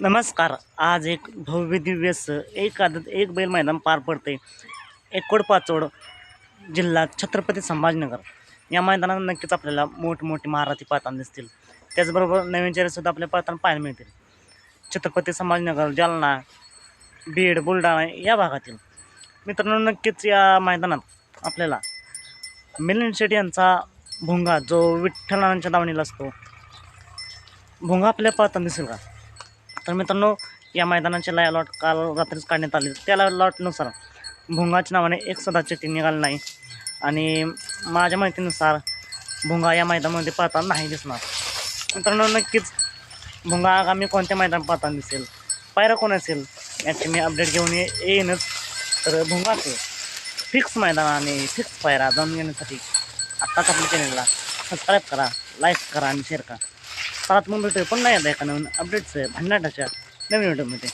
नमस्कार. आज एक भव्य एक आदत एक बैल मैदान पार पडते एकोडपाचोड जिल्हा छत्रपती संभाजीनगर. या मैदानात नक्कीच आपल्याला मोठमोठी महाराथी पाहताना दिसतील. त्याचबरोबर नवीन चेहरेसुद्धा आपल्या पाहताना पाहायला मिळतील. छत्रपती संभाजीनगर जालना बीड बुलढाणा या भागातील. मित्रांनो नक्कीच या मैदानात आपल्याला मिलिंद शेट्टी यांचा भुंगा जो विठ्ठलांच्या दावणीला असतो भुंगा आपल्या पाहताना दिसेल का? तर मित्रांनो या मैदानाचे लाय लॉट काल रात्रीच काढण्यात आले. त्या लॉटनुसार भुंगाच्या नावाने एक सुद्धा चिठ्ठी निघाली नाही. आणि माझ्या माहितीनुसार भुंगा या मैदानामध्ये पाहताना नाही दिसणार. मित्रांनो नक्कीच भुंगा आगामी कोणत्या मैदान पाहताना दिसेल? पायरा कोण असेल? याची मी अपडेट घेऊन ये येईनच. तर भुंगाचे फिक्स मैदान आणि फिक्स पायरा जाणून घेण्यासाठी आत्ताच आपल्या चॅनलला सबस्क्राईब करा लाईक करा आणि शेअर करा. परत मग भेटूया पुन्हा एकदा एका नवीन अपडेट्स भन्नाटाच्या नवीन व्हिडिओमध्ये